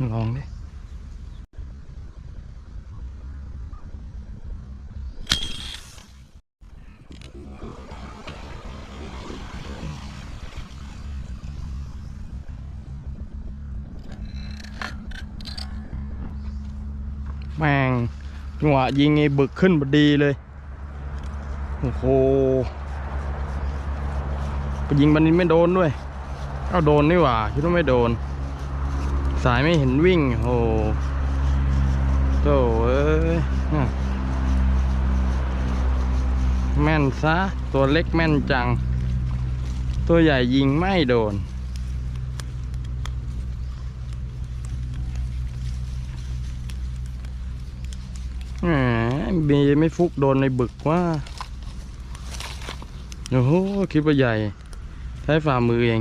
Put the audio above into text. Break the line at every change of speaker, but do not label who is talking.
ลองดิแม่งจังหวะยิงไอ้บึกขึ้นพอดีเลย โอ้โหไปยิงบันนี้ไม่โดนด้วย เอาโดนนี่หว่าคิดว่าไม่โดน สายไม่เห็นวิ่งโหโถ่เอ้ยแม่นซะ ตัวเล็กแม่นจัง ตัวใหญ่ยิงไม่โดน มีไม่ฟุกโดนในบึกว่า โอ้โห คิดว่าใหญ่ ใช้ฝ่ามือเอง